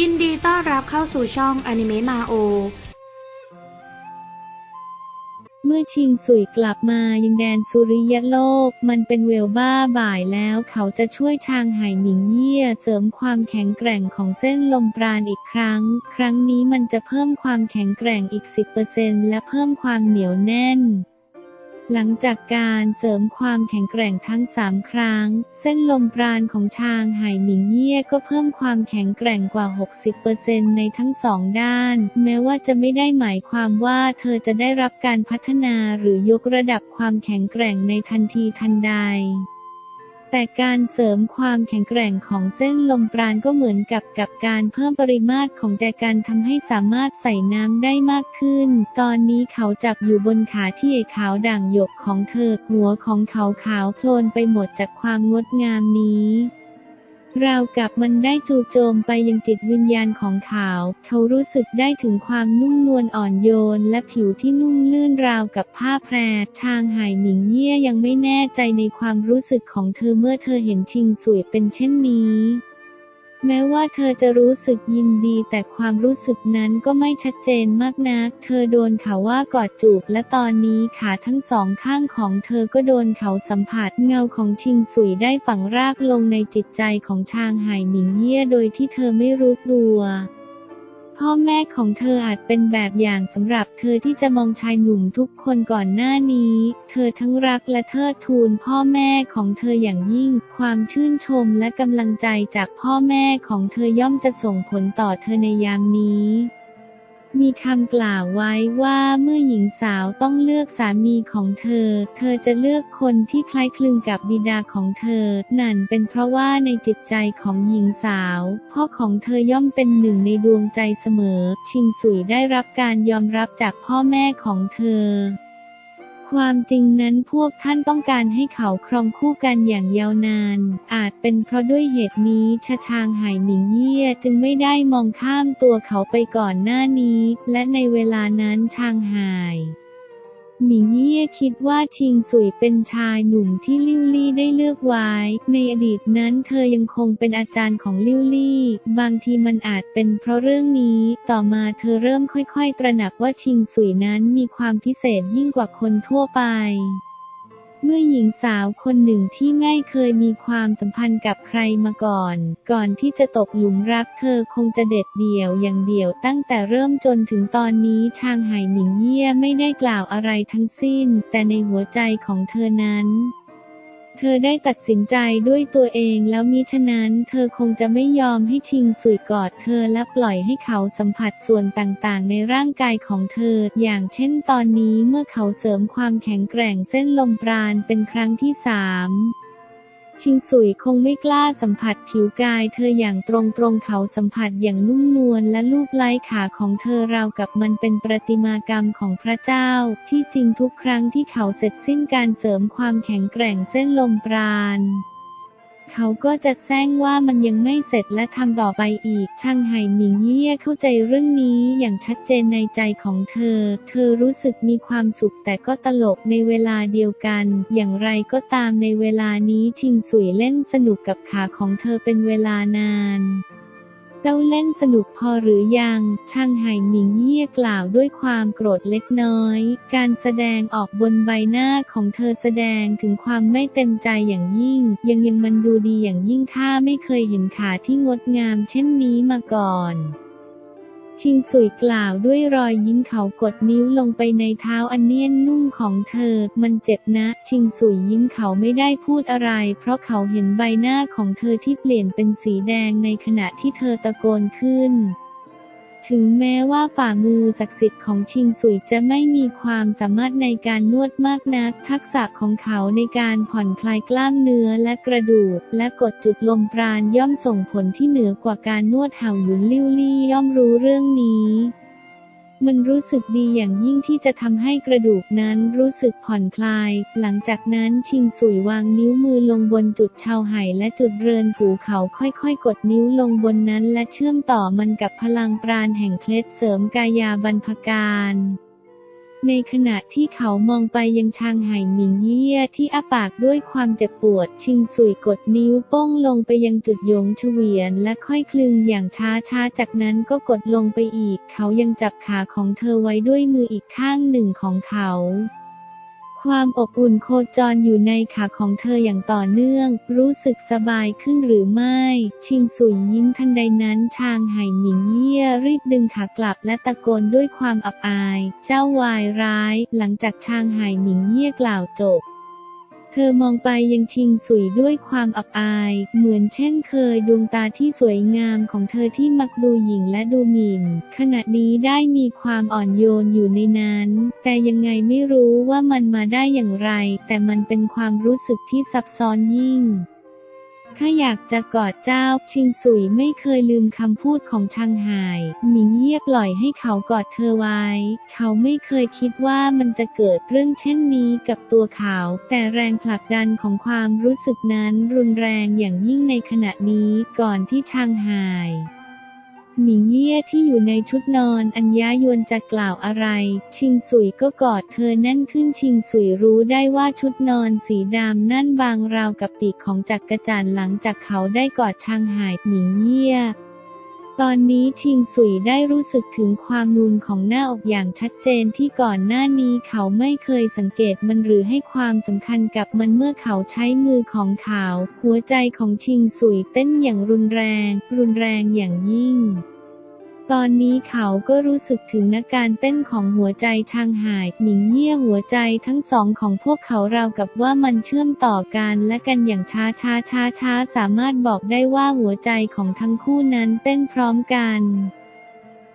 ยินดีต้อนรับเข้าสู่ช่องอนิเมะมาโอ เมื่อชิงสุยกลับมายังแดนสุริยโลก มันเป็นเวลบ้าบ่ายแล้วเขาจะช่วยชางไห่หมิงเยี่ยเสริมความแข็งแกร่งของเส้นลมปราณอีกครั้ง ครั้งนี้มันจะเพิ่มความแข็งแกร่งอีก 10%และเพิ่มความเหนียวแน่น หลังจากการเสริมความแข็งแกร่งทั้ง3ครั้ง เส้นลมปราณของชางไห่หมิงเยี่ยก็เพิ่มความแข็งแกร่งกว่า 60%ในทั้งสองด้าน แม้ว่าจะไม่ได้หมายความว่าเธอจะได้รับการพัฒนาหรือยกระดับความแข็งแกร่งในทันทีทันใด แต่การเสริมความแข็งแกร่งของเส้นลมปราณก็เหมือนกับกับการเพิ่มปริมาตรของแต่การทำให้สามารถใส่น้ำได้มากขึ้น ตอนนี้เขาจับอยู่บนขาที่เอขาวด่างหยกของเธอ หัวของเขาขาวโพลนไปหมดจากความงดงามนี้ ราวกับมันได้จู่โจมไปยังจิตวิญญาณของเขา เขารู้สึกได้ถึงความนุ่มนวลอ่อนโยน และผิวที่นุ่มลื่นราวกับผ้าแพร ชางไห่หมิงเย่ยยังไม่แน่ใจในความรู้สึกของเธอเมื่อเธอเห็นชิงสวยเป็นเช่นนี้ แม้ว่าเธอจะรู้สึกยินดีแต่ความรู้สึกนั้นก็ไม่ชัดเจนมากนัก เธอโดนเขาว่ากอดจูบและตอนนี้ขาทั้งสองข้างของเธอก็โดนเขาสัมผัสเงาของชิงสุยได้ฝังรากลงในจิตใจของชางไห่หมิงเยี่ยโดยที่เธอไม่รู้ตัว พ่อแม่ของเธออาจเป็นแบบอย่างสำหรับเธอที่จะมองชายหนุ่มทุกคนก่อนหน้านี้ เธอทั้งรักและเทิดทูนพ่อแม่ของเธออย่างยิ่ง ความชื่นชมและกำลังใจจากพ่อแม่ของเธอย่อมจะส่งผลต่อเธอในยามนี้ มีคำกล่าวไว้ว่าเมื่อหญิงสาวต้องเลือกสามีของเธอ เธอจะเลือกคนที่คล้ายคลึงกับบิดาของเธอ นั่นเป็นเพราะว่าในจิตใจของหญิงสาว พ่อของเธอย่อมเป็นหนึ่งในดวงใจเสมอ ชิงสุยได้รับการยอมรับจากพ่อแม่ของเธอ ความจริงนั้นพวกท่านต้องการให้เขาครองคู่กันอย่างยาวนาน อาจเป็นเพราะด้วยเหตุนี้ชะชางไห่หมิงเยี่ยจึงไม่ได้มองข้ามตัวเขาไปก่อนหน้านี้ และในเวลานั้นชางไห่ หมิงเย่คิดว่าชิงสุยเป็นชายหนุ่มที่ลิวลี่ได้เลือกไว้ ในอดีตนั้นเธอยังคงเป็นอาจารย์ของลิวลี่ บางทีมันอาจเป็นเพราะเรื่องนี้ ต่อมาเธอเริ่มค่อยๆ ตระหนักว่าชิงสุยนั้นมีความพิเศษยิ่งกว่าคนทั่วไป เมื่อหญิงสาวคนหนึ่งที่ไม่เคยมีความสัมพันธ์กับใครมาก่อน ก่อนที่จะตกหลุมรักเธอคงจะเด็ดเดี่ยวอย่างเดี่ยวตั้งแต่เริ่มจนถึงตอนนี้ชางไห่หมิงเยี่ยไม่ได้กล่าวอะไรทั้งสิ้น แต่ในหัวใจของเธอนั้น เธอได้ตัดสินใจด้วยตัวเองแล้วมิฉะนั้น เธอคงจะไม่ยอมให้ชิงสุยกอดเธอและปล่อยให้เขาสัมผัสส่วนต่างๆ ในร่างกายของเธอ อย่างเช่นตอนนี้เมื่อเขาเสริมความแข็งแกร่งเส้นลมปราณเป็นครั้งที่สาม ชิงสุยคงไม่กล้าสัมผัสผิวกายเธออย่างตรงๆเขาสัมผัสอย่างนุ่มนวลและลูบไล้ขาของเธอราวกับมันเป็นประติมากรรมของพระเจ้า ที่จริงทุกครั้งที่เขาเสร็จสิ้นการเสริมความแข็งแกร่งเส้นลมปราณ เขาก็จะแซงว่ามันยังไม่เสร็จและทำต่อไปอีก ช่างไห่หมิงเยี่ยเข้าใจเรื่องนี้อย่างชัดเจนในใจของเธอ เธอรู้สึกมีความสุขแต่ก็ตลกในเวลาเดียวกัน อย่างไรก็ตามในเวลานี้ชิงสุยเล่นสนุกกับขาของเธอเป็นเวลานาน เจ้าเล่นสนุกพอหรือยัง ช่างไห่หมิงเยี่ยกล่าวด้วยความโกรธเล็กน้อย การแสดงออกบนใบหน้าของเธอแสดงถึงความไม่เต็มใจอย่างยิ่ง ยังยังมันดูดีอย่างยิ่งข้าไม่เคยเห็นขาที่งดงามเช่นนี้มาก่อน ชิงสุยกล่าวด้วยรอยยิ้มเขากดนิ้วลงไปในเท้าอันเนียนนุ่มของเธอ มันเจ็บนะ ชิงสุยยิ้มเขาไม่ได้พูดอะไร เพราะเขาเห็นใบหน้าของเธอที่เปลี่ยนเป็นสีแดงในขณะที่เธอตะโกนขึ้น ถึงแม้ว่าฝ่ามือศักดิ์สิทธิ์ของชิงสุยจะไม่มีความสามารถในการนวดมากนัก ทักษะของเขาในการผ่อนคลายกล้ามเนื้อและกระดูก และกดจุดลมปราณย่อมส่งผลที่เหนือกว่าการนวดเห่าหยุนลิ้วลี่ย่อมรู้เรื่องนี้ มันรู้สึกดีอย่างยิ่งที่จะทำให้กระดูกนั้นรู้สึกผ่อนคลาย หลังจากนั้นชิงสุยวางนิ้วมือลงบนจุดชาวไห่และจุดเรือนหูเขาค่อยๆ กดนิ้วลงบนนั้นและเชื่อมต่อมันกับพลังปราณแห่งเคล็ดเสริมกายาบรรพการ ในขณะที่เขามองไปยังชางไห่หมิงเยี่ยที่อ้าปากด้วยความเจ็บปวด ชิงสุยกดนิ้วโป้งลงไปยังจุดโยงเฉวียนและค่อยคลึงอย่างช้าช้าๆจากนั้นก็กดลงไปอีก เขายังจับขาของเธอไว้ด้วยมืออีกข้างหนึ่งของเขา ความอบอุ่นโคจรอยู่ในขาของเธออย่างต่อเนื่อง รู้สึกสบายขึ้นหรือไม่ ชิงสุยยิ้มทันใดนั้นชางไห่หมิงเยี่ยรีบดึงขากลับและตะโกนด้วยความอับอาย เจ้าวายร้าย หลังจากชางไห่หมิงเยี่ยกล่าวจบ เธอมองไปยังชิงสุยด้วยความอับอาย เหมือนเช่นเคยดวงตาที่สวยงามของเธอที่มักดูหยิ่งและดูหมิ่น ขณะนี้ได้มีความอ่อนโยนอยู่ในนั้น แต่ยังไงไม่รู้ว่ามันมาได้อย่างไร แต่มันเป็นความรู้สึกที่ซับซ้อนยิ่ง ข้าอยากจะกอดเจ้า ชิงสุยไม่เคยลืมคำพูดของชางหาย หมิงเยียปล่อยให้เขากอดเธอไว้ เขาไม่เคยคิดว่ามันจะเกิดเรื่องเช่นนี้กับตัวเขา แต่แรงผลักดันของความรู้สึกนั้นรุนแรงอย่างยิ่งในขณะนี้ก่อนที่ชางหาย หมิงเยี่ยที่อยู่ในชุดนอนอัญญายวนจะกล่าวอะไร ชิงสุยก็กอดเธอแน่นขึ้นชิงสุยรู้ได้ว่าชุดนอนสีดำนั่นบางราวกับปีกของจักรจันทร์หลังจากเขาได้กอดชางหายหมิงเยี่ย ตอนนี้ชิงสุยได้รู้สึกถึงความนูนของหน้าอกอย่างชัดเจนที่ก่อนหน้านี้เขาไม่เคยสังเกตมันหรือให้ความสำคัญกับมันเมื่อเขาใช้มือของเขา หัวใจของชิงสุยเต้นอย่างรุนแรง รุนแรงอย่างยิ่ง ตอนนี้เขาก็รู้สึกถึงนาการเต้นของหัวใจชางหาย หมิงเยี่ยหัวใจทั้งสองของพวกเขาเรากับว่ามันเชื่อมต่อกันและกันอย่างช้าช้าช้าช้าสามารถบอกได้ว่าหัวใจของทั้งคู่นั้นเต้นพร้อมกัน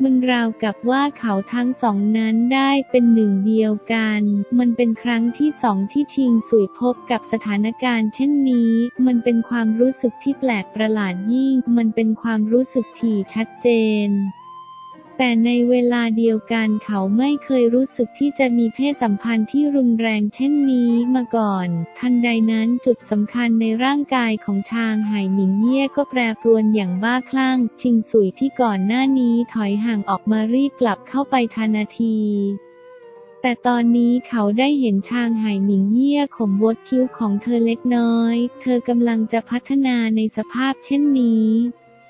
มันราวกับว่าเขาทั้งสองนั้นได้เป็นหนึ่งเดียวกัน มันเป็นครั้งที่สองที่ชิงสุยพบกับสถานการณ์เช่นนี้ มันเป็นความรู้สึกที่แปลกประหลาดยิ่ง มันเป็นความรู้สึกที่ชัดเจน แต่ในเวลาเดียวกันเขาไม่เคยรู้สึกที่จะมีเพศสัมพันธ์ที่รุนแรงเช่นนี้มาก่อน ทันใดนั้นจุดสำคัญในร่างกายของชางไห่หมิงเย่ก็แปรปรวนอย่างบ้าคลั่ง ชิงสุยที่ก่อนหน้านี้ถอยห่างออกมารีบกลับเข้าไปทันทีแต่ตอนนี้เขาได้เห็นชางไห่หมิงเยี่ยขมวดคิ้วของเธอเล็กน้อย เธอกำลังจะพัฒนาในสภาพเช่นนี้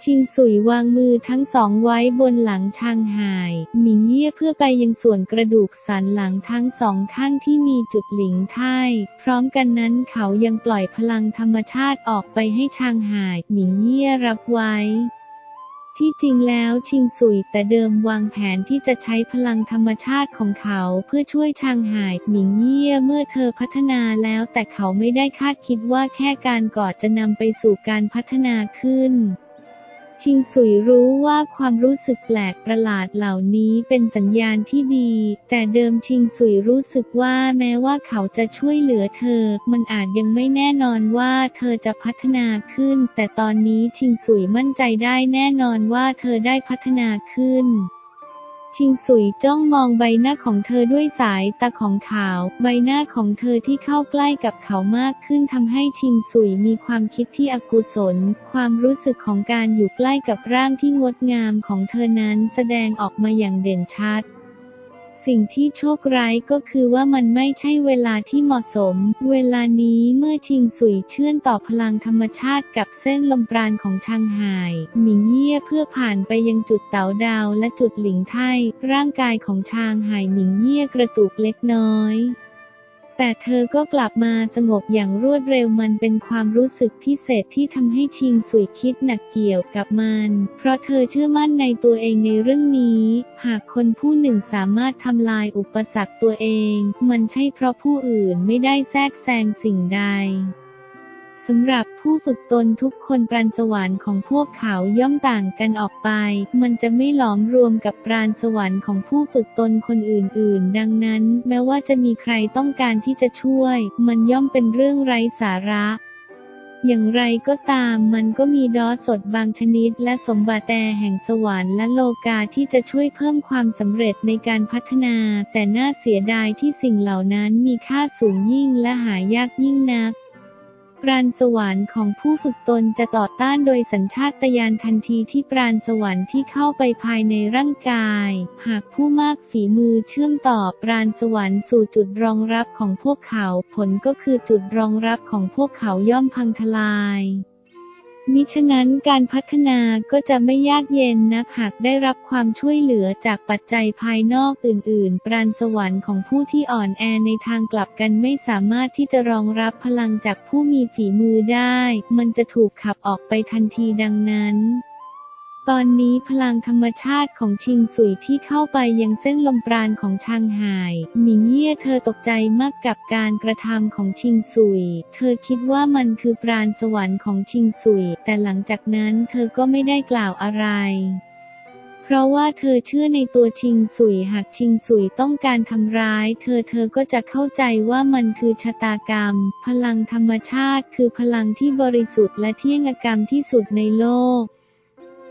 ชิงสุยวางมือทั้งสองไว้บนหลังชางหาย หมิงเยี่ยเพื่อไปยังส่วนกระดูกสันหลังทั้งสองข้างที่มีจุดหลิงไท่พร้อมกันนั้นเขายังปล่อยพลังธรรมชาติออกไปให้ชางหาย หมิงเยี่ยรับไว้ที่จริงแล้วชิงสุยแต่เดิมวางแผนที่จะใช้พลังธรรมชาติของเขาเพื่อช่วยชางหายหมิงเยี่ยเมื่อเธอพัฒนาแล้วแต่เขาไม่ได้คาดคิดว่าแค่การกอดจะนำไปสู่การพัฒนาขึ้น ชิงสุยรู้ว่าความรู้สึกแปลกประหลาดเหล่านี้เป็นสัญญาณที่ดี แต่เดิมชิงสุยรู้สึกว่าแม้ว่าเขาจะช่วยเหลือเธอ มันอาจยังไม่แน่นอนว่าเธอจะพัฒนาขึ้น แต่ตอนนี้ชิงสุยมั่นใจได้แน่นอนว่าเธอได้พัฒนาขึ้น ชิงสุยจ้องมองใบหน้าของเธอด้วยสายตาของขาว ใบหน้าของเธอที่เข้าใกล้กับเขามากขึ้นทำให้ชิงสุยมีความคิดที่อกุศล ความรู้สึกของการอยู่ใกล้กับร่างที่งดงามของเธอนั้นแสดงออกมาอย่างเด่นชัด สิ่งที่โชคร้ายก็คือว่ามันไม่ใช่เวลาที่เหมาะสม เวลานี้เมื่อชิงสุยเชื่อนต่อพลังธรรมชาติกับเส้นลมปราณของชางหายหมิงเยี่ยเพื่อผ่านไปยังจุดเต๋าดาวและจุดหลิงไท่ร่างกายของชางหายหมิงเยี่ยกระตุกเล็กน้อย แต่เธอก็กลับมาสงบอย่างรวดเร็วมันเป็นความรู้สึกพิเศษที่ทำให้ชิงสุยคิดหนักเกี่ยวกับมัน เพราะเธอเชื่อมั่นในตัวเองในเรื่องนี้ หากคนผู้หนึ่งสามารถทำลายอุปสรรคตัวเอง มันใช่เพราะผู้อื่นไม่ได้แทรกแซงสิ่งใด สำหรับผู้ฝึกตนทุกคนปราณสวรรค์ของพวกเขาย่อมต่างกันออกไป มันจะไม่หลอมรวมกับปราณสวรรค์ของผู้ฝึกตนคนอื่นๆ ดังนั้น แม้ว่าจะมีใครต้องการที่จะช่วย มันย่อมเป็นเรื่องไร้สาระอย่างไรก็ตามมันก็มีดอสดบางชนิด และสมบัติแต่แห่งสวรรค์และโลกาที่จะช่วยเพิ่มความสำเร็จในการพัฒนา แต่น่าเสียดายที่สิ่งเหล่านั้นมีค่าสูงยิ่งและหายากยิ่งนัก ปราณสวรรค์ของผู้ฝึกตนจะต่อต้านโดยสัญชาตญาณทันทีที่ปราณสวรรค์ที่เข้าไปภายในร่างกาย หากผู้มากฝีมือเชื่อมต่อปราณสวรรค์สู่จุดรองรับของพวกเขา ผลก็คือจุดรองรับของพวกเขาย่อมพังทลาย มิฉะนั้นการพัฒนาก็จะไม่ยากเย็นนักหากได้รับความช่วยเหลือจากปัจจัยภายนอกอื่น ๆ ปราณสวรรค์ของผู้ที่อ่อนแอในทางกลับกันไม่สามารถที่จะรองรับพลังจากผู้มีฝีมือได้ มันจะถูกขับออกไปทันทีดังนั้น ตอนนี้พลังธรรมชาติของชิงสุยที่เข้าไปยังเส้นลมปราณของชางหายหมิงเย่เธอตกใจมากกับการกระทำของชิงสุย เธอคิดว่ามันคือปราณสวรรค์ของชิงสุย แต่หลังจากนั้นเธอก็ไม่ได้กล่าวอะไรเพราะว่าเธอเชื่อในตัวชิงสุยหากชิงสุยต้องการทำร้าย เธอเธอก็จะเข้าใจว่ามันคือชะตากรรม พลังธรรมชาติคือพลังที่บริสุทธิ์และเที่ยงกรรมที่สุดในโลก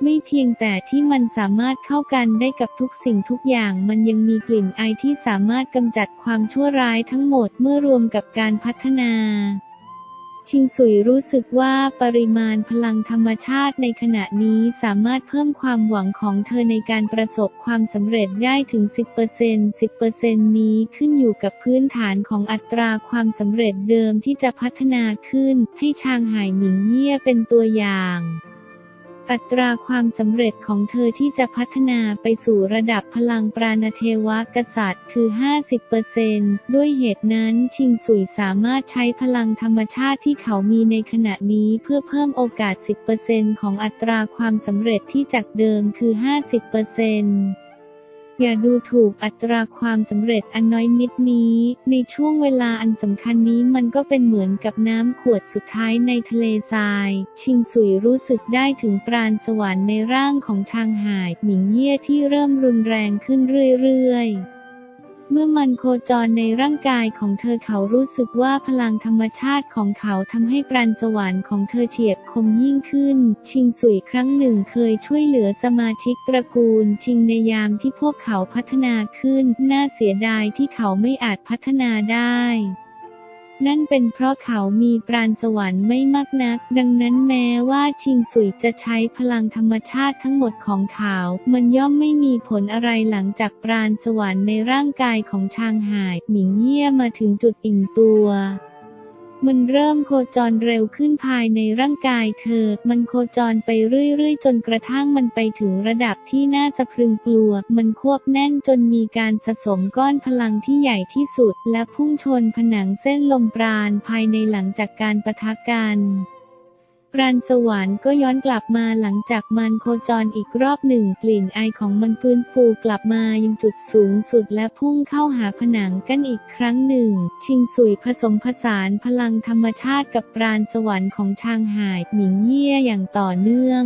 ไม่เพียงแต่ที่มันสามารถเข้ากันได้กับทุกสิ่งทุกอย่างมันยังมีกลิ่นไอที่สามารถกำจัดความชั่วร้ายทั้งหมดเมื่อรวมกับการพัฒนา ชิงสุยรู้สึกว่าปริมาณพลังธรรมชาติในขณะนี้สามารถเพิ่มความหวังของเธอในการประสบความสำเร็จได้ถึง 10% 10%นี้ขึ้นอยู่กับพื้นฐานของอัตราความสำเร็จเดิมที่จะพัฒนาขึ้น ให้ชางหายหมิงเย่เป็นตัวอย่าง อัตราความสำเร็จของเธอที่จะพัฒนาไปสู่ระดับพลังปราณเทวกษัตริย์คือ 50%ด้วยเหตุนั้นชิงสุยสามารถใช้พลังธรรมชาติที่เขามีในขณะนี้เพื่อเพิ่มโอกาส 10%ของอัตราความสำเร็จที่จากเดิมคือ 50% อย่าดูถูกอัตราความสำเร็จอันน้อยนิดนี้ ในช่วงเวลาอันสำคัญนี้มันก็เป็นเหมือนกับน้ำขวดสุดท้ายในทะเลทราย ชิงสุยรู้สึกได้ถึงปราณสวรรค์ในร่างของชางหายหมิงเย่ที่เริ่มรุนแรงขึ้นเรื่อยๆ เมื่อมันโคจรในร่างกายของเธอเขารู้สึกว่าพลังธรรมชาติของเขาทำให้ปราณสวรรค์ของเธอเฉียบคมยิ่งขึ้น ชิงสุยครั้งหนึ่งเคยช่วยเหลือสมาชิกตระกูล ชิงในยามที่พวกเขาพัฒนาขึ้น น่าเสียดายที่เขาไม่อาจพัฒนาได้ นั่นเป็นเพราะเขามีปราณสวรรค์ไม่มากนัก ดังนั้นแม้ว่าชิงสุยจะใช้พลังธรรมชาติทั้งหมดของเขา มันย่อมไม่มีผลอะไรหลังจากปราณสวรรค์ในร่างกายของชางหาย หมิงเยี่ยมาถึงจุดอิ่มตัว มันเริ่มโคจรเร็วขึ้นภายในร่างกายเธอ มันโคจรไปเรื่อยๆ จนกระทั่งมันไปถึงระดับที่น่าสะพรึงกลัว มันควบแน่นจนมีการสะสมก้อนพลังที่ใหญ่ที่สุด และพุ่งชนผนังเส้นลมปราณภายในหลังจากการปะทะกัน ปราณสวรรค์ก็ย้อนกลับมาหลังจากมันโคจรอีกรอบหนึ่งกลิ่นไอของมันฟื้นฟูกลับมายังจุดสูงสุดและพุ่งเข้าหาผนังกันอีกครั้งหนึ่ง ชิงสุยผสมผสานพลังธรรมชาติกับปราณสวรรค์ของชางหายหมิงเยี่ยอย่างต่อเนื่อง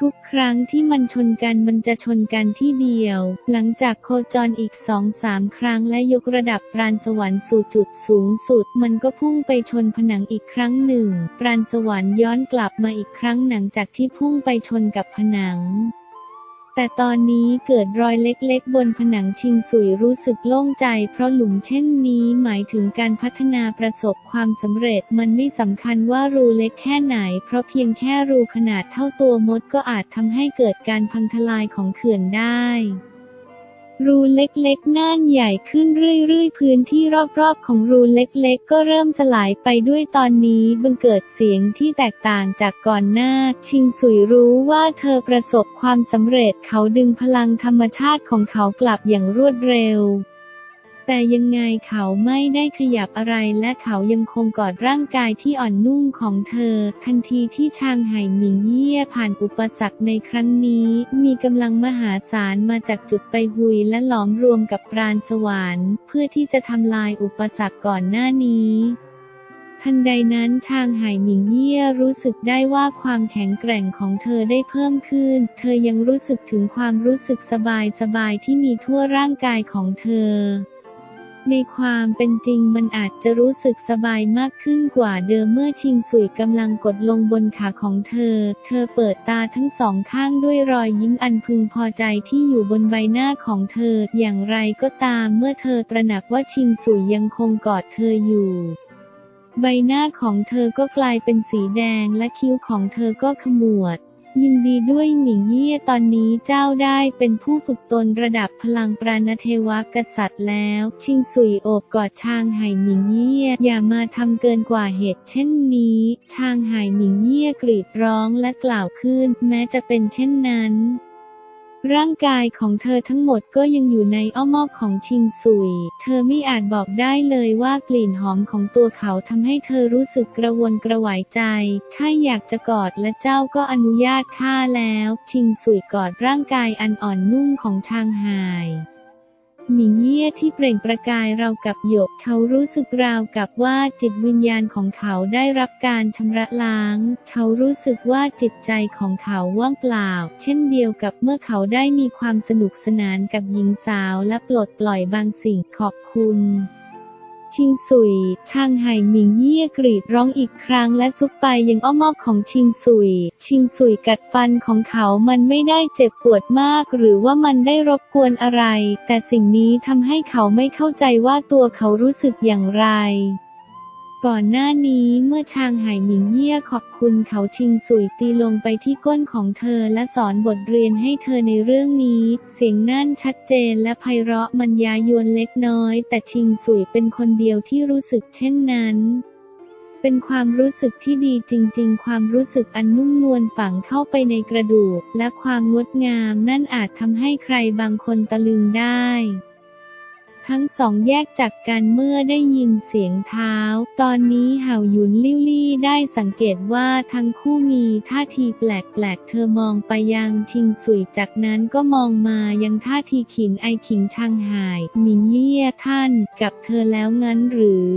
ทุกครั้งที่มันชนกันมันจะชนกันที่เดียว หลังจากโคจรอีกสองสามครั้งและยกระดับปราณสวรรค์สู่จุดสูงสุด มันก็พุ่งไปชนผนังอีกครั้งหนึ่ง ปราณสวรรค์ย้อนกลับมาอีกครั้งหลังจากที่พุ่งไปชนกับผนัง แต่ตอนนี้เกิดรอยเล็กๆ บนผนังชิงสุยรู้สึกโล่งใจ เพราะหลุมเช่นนี้หมายถึงการพัฒนาประสบความสำเร็จมันไม่สำคัญว่ารูเล็กแค่ไหน เพราะเพียงแค่รูขนาดเท่าตัวมดก็อาจทำให้เกิดการพังทลายของเขื่อนได้ รูเล็กๆ น่านใหญ่ขึ้นเรื่อยๆ พื้นที่รอบๆ ของรูเล็กๆ ก็เริ่มสลายไปด้วยตอนนี้บังเกิดเสียงที่แตกต่างจากก่อนหน้า ชิงสุยรู้ว่าเธอประสบความสำเร็จเขาดึงพลังธรรมชาติของเขากลับอย่างรวดเร็ว แต่ยังไงเขาไม่ได้ขยับอะไรและเขายังคงกอดร่างกายที่อ่อนนุ่มของเธอ ทันทีที่ชางไห่หมิงเยี่ยผ่านอุปสรรคในครั้งนี้ มีกำลังมหาศาลมาจากจุดไปหุยและหลอมรวมกับปราณสวรรค์เพื่อที่จะทำลายอุปสรรคก่อนหน้านี้ทันใดนั้นชางไห่หมิงเยี่ยรู้สึกได้ว่าความแข็งแกร่งของเธอได้เพิ่มขึ้น เธอยังรู้สึกถึงความรู้สึกสบายสบายที่มีทั่วร่างกายของเธอ ในความเป็นจริงมันอาจจะรู้สึกสบายมากขึ้นกว่าเดิมเมื่อชิงสุยกำลังกดลงบนขาของเธอ เธอเปิดตาทั้งสองข้างด้วยรอยยิ้มอันพึงพอใจที่อยู่บนใบหน้าของเธอ อย่างไรก็ตามเมื่อเธอตระหนักว่าชิงสุยยังคงกอดเธออยู่ใบหน้าของเธอก็กลายเป็นสีแดงและคิ้วของเธอก็ขมวด ยินดีด้วยหมิงเยี่ยตอนนี้เจ้าได้เป็นผู้ฝึกตนระดับพลังปราณเทวกษัตริย์แล้ว ชิงสุยโอบกอดชางไห่หมิงเยี่ยอย่ามาทำเกินกว่าเหตุเช่นนี้ ชางไห่หมิงเยี่ยกรีดร้องและกล่าวขึ้น แม้จะเป็นเช่นนั้น ร่างกายของเธอทั้งหมดก็ยังอยู่ในอ้อมอกของชิงซุย เธอไม่อาจบอกได้เลยว่ากลิ่นหอมของตัวเขาทำให้เธอรู้สึกกระวนกระวายใจ ถ้าอยากจะกอดและเจ้าก็อนุญาตข้าแล้ว ชิงซุยกอดร่างกายอันอ่อนนุ่มของชางฮาย หมิงเยี่ยที่เปล่งประกายเรากับหยกเขารู้สึกราวกับว่าจิตวิญญาณของเขาได้รับการชำระล้าง เขารู้สึกว่าจิตใจของเขาว่างเปล่า เช่นเดียวกับเมื่อเขาได้มีความสนุกสนานกับหญิงสาวและปลดปล่อยบางสิ่งขอบคุณ ชิงซุย ชางไห่หมิงเยี่ยกรีดร้องอีกครั้งและซุกไปยังอ้อมอกของชิงซุย ชิงซุยกัดฟันของเขามันไม่ได้เจ็บปวดมาก หรือว่ามันได้รบกวนอะไร แต่สิ่งนี้ทำให้เขาไม่เข้าใจว่าตัวเขารู้สึกอย่างไร ก่อนหน้านี้เมื่อชางไห่หมิงเยี่ยขอบคุณเขาชิงสุยตีลงไปที่ก้นของเธอและสอนบทเรียนให้เธอในเรื่องนี้ เสียงนั่นชัดเจนและไพเราะมันยายวนเล็กน้อย แต่ชิงสุยเป็นคนเดียวที่รู้สึกเช่นนั้น เป็นความรู้สึกที่ดีจริง ๆ ความรู้สึกอันนุ่มนวลฝังเข้าไปในกระดูก และความงดงามนั่นอาจทำให้ใครบางคนตะลึงได้ ทั้งสองแยกจากกันเมื่อได้ยินเสียงเท้า ตอนนี้เห่าหยุนลิ้วลี่ได้สังเกตว่าทั้งคู่มีท่าทีแปลกๆ เธอมองไปยังชิงสุยจากนั้นก็มองมายังท่าทีขินไอขิงช่างหายมิงเยี่ยท่านกับเธอแล้วงั้นหรือ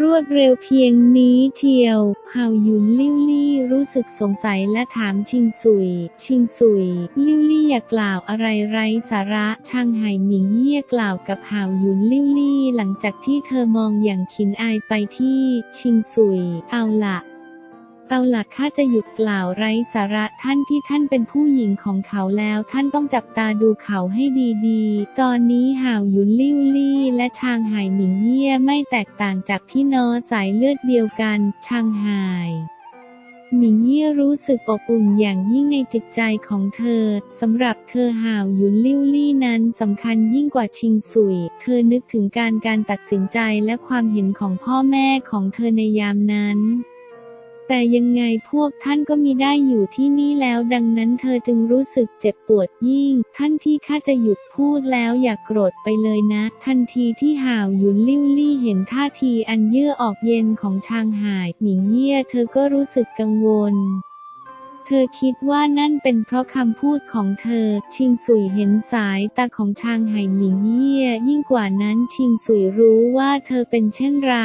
รวดเร็วเพียงนี้เชียวเห่าหยุนลิ้วลี่รู้สึกสงสัยและถามชิงสุย ชิงสุย ลิ้วลี่อย่ากล่าวอะไรไร้สาระช่างไห่หมิงเยี่ยกล่าวกับเห่าหยุนลิ้วลี่ หลังจากที่เธอมองอย่างขินอายไปที่ ชิงสุย เอาละ เอาหล่ะข้าจะหยุดกล่าวไร้สาระท่านที่ท่านเป็นผู้หญิงของเขาแล้วท่านต้องจับตาดูเขาให้ดีๆ ตอนนี้ห่าวยุนลิ่วลี่และชางไห่หมิงเยี่ยไม่แตกต่างจากพี่น้องสายเลือดเดียวกันชางไห่หมิงเยี่ยรู้สึกอบอุ่นอย่างยิ่งในจิตใจของเธอสำหรับเธอห่าวยุนลิ่วลี่นั้นสำคัญยิ่งกว่าชิงสุย เธอนึกถึงการการตัดสินใจและความเห็นของพ่อแม่ของเธอในยามนั้น แต่ยังไงพวกท่านก็มีได้อยู่ที่นี่แล้วดังนั้นเธอจึงรู้สึกเจ็บปวดยิ่ง ท่านพี่ข้าจะหยุดพูดแล้วอย่ากโกรธไปเลยนะ ทันทีที่ห่าวหยุนลิ้วลี่เห็นท่าทีอันเยื่อออกเย็นของชางหาย หมิงเยี่ยเธอก็รู้สึกกังวล เธอคิดว่านั่นเป็นเพราะคำพูดของเธอ ชิงสุยเห็นสายตาของชางไห่หมิงเยี่ย ยิ่งกว่านั้นชิงสุยรู้ว่าเธอเป็นเช่นไร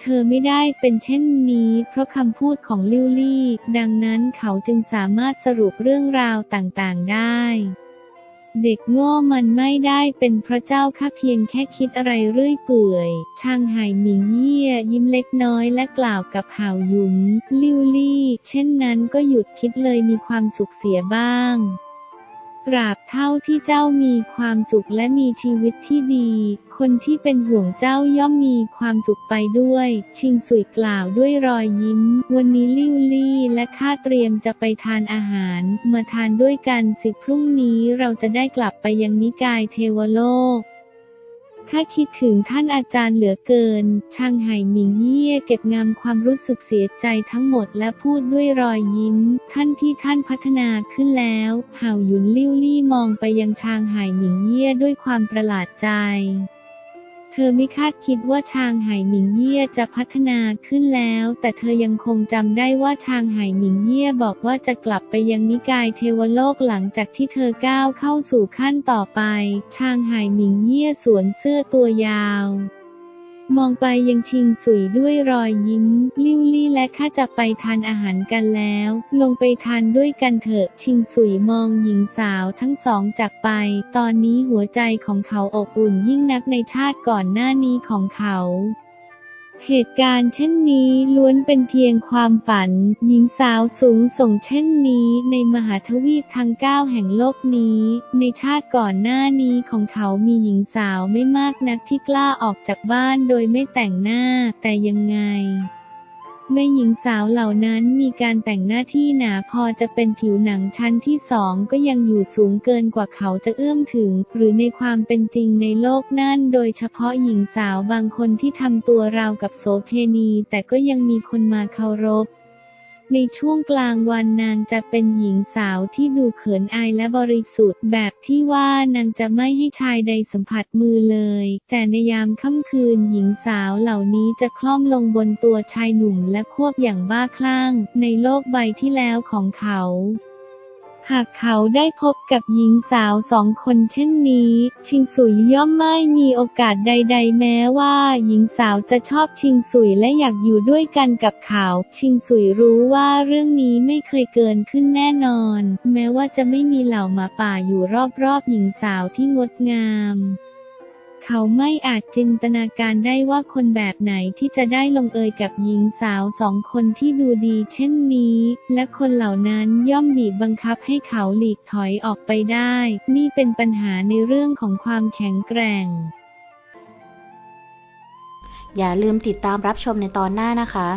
เธอไม่ได้เป็นเช่นนี้ เพราะคำพูดของลิวลี่ ดังนั้นเขาจึงสามารถสรุปเรื่องราวต่างๆได้ เด็กง่มันไม่ได้เป็นเพราะเจ้าข้าเพียงแค่คิดอะไรเรื่อยเปื่อยช่างไห่หมิงเยี่ยยิ้มเล็กน้อยและกล่าวกับห่าวหยุน ลิวลี่ เช่นนั้นก็หยุดคิดเลยมีความสุขเสียบ้าง ตราบเท่าที่เจ้ามีความสุขและมีชีวิตที่ดี คนที่เป็นห่วงเจ้าย่อมมีความสุขไปด้วย ชิงสุยกล่าวด้วยรอยยิ้ม วันนี้ลิวลี่และข้าเตรียมจะไปทานอาหาร มาทานด้วยกันสิพรุ่งนี้เราจะได้กลับไปยังนิกายเทวโลก ข้าคิดถึงท่านอาจารย์เหลือเกินช่างไห่หมิงเยี่ยเก็บงำความรู้สึกเสียใจทั้งหมดและพูดด้วยรอยยิ้ม ท่านพี่ท่านพัฒนาขึ้นแล้วเห่าหยุนลิ้วลี่มองไปยังชางไห่หมิงเยี่ยด้วยความประหลาดใจ เธอไม่คาดคิดว่าชางไห่หมิงเยี่ยจะพัฒนาขึ้นแล้ว แต่เธอยังคงจำได้ว่าชางไห่หมิงเยี่ยบอกว่าจะกลับไปยังนิกายเทวโลกหลังจากที่เธอก้าวเข้าสู่ขั้นต่อไป ชางไห่หมิงเยี่ยสวมเสื้อตัวยาว มองไปยังชิงสุยด้วยรอยยิ้ม ลิวลี่และข้าจะไปทานอาหารกันแล้ว ลงไปทานด้วยกันเถอะ ชิงสุยมองหญิงสาวทั้งสองจากไป ตอนนี้หัวใจของเขาอบอุ่นยิ่งนักในชาติก่อนหน้านี้ของเขา เหตุการณ์เช่นนี้ล้วนเป็นเพียงความฝัน หญิงสาวสูงส่งเช่นนี้ในมหาทวีปทั้งเก้าแห่งโลกนี้ ในชาติก่อนหน้านี้ของเขามีหญิงสาวไม่มากนักที่กล้าออกจากบ้านโดยไม่แต่งหน้าแต่ยังไง แม่หญิงสาวเหล่านั้นมีการแต่งหน้าที่หนาพอจะเป็นผิวหนังชั้นที่สองก็ยังอยู่สูงเกินกว่าเขาจะเอื้อมถึง หรือในความเป็นจริงในโลกนั่นโดยเฉพาะหญิงสาวบางคนที่ทำตัวราวกับโสเพณี แต่ก็ยังมีคนมาเคารพ ในช่วงกลางวันนางจะเป็นหญิงสาวที่ดูเขินอายและบริสุทธิ์แบบที่ว่านางจะไม่ให้ชายใดสัมผัสมือเลย แต่ในยามค่ำคืนหญิงสาวเหล่านี้จะคล่อมลงบนตัวชายหนุ่มและควบอย่างบ้าคลั่ง ในโลกใบที่แล้วของเขา หากเขาได้พบกับหญิงสาวสองคนเช่นนี้ ชิงสุยย่อมไม่มีโอกาสใด ๆ แม้ว่าหญิงสาวจะชอบชิงสุยและอยากอยู่ด้วยกันกับเขา ชิงสุยรู้ว่าเรื่องนี้ไม่เคยเกินขึ้นแน่นอน แม้ว่าจะไม่มีเหล่าหมาป่าอยู่รอบๆหญิงสาวที่งดงาม เขาไม่อาจจินตนาการได้ว่าคนแบบไหนที่จะได้ลงเอยกับหญิงสาวสองคนที่ดูดีเช่นนี้ และคนเหล่านั้นย่อมบีบบังคับให้เขาหลีกถอยออกไปได้ นี่เป็นปัญหาในเรื่องของความแข็งแกร่ง อย่าลืมติดตามรับชมในตอนหน้านะคะ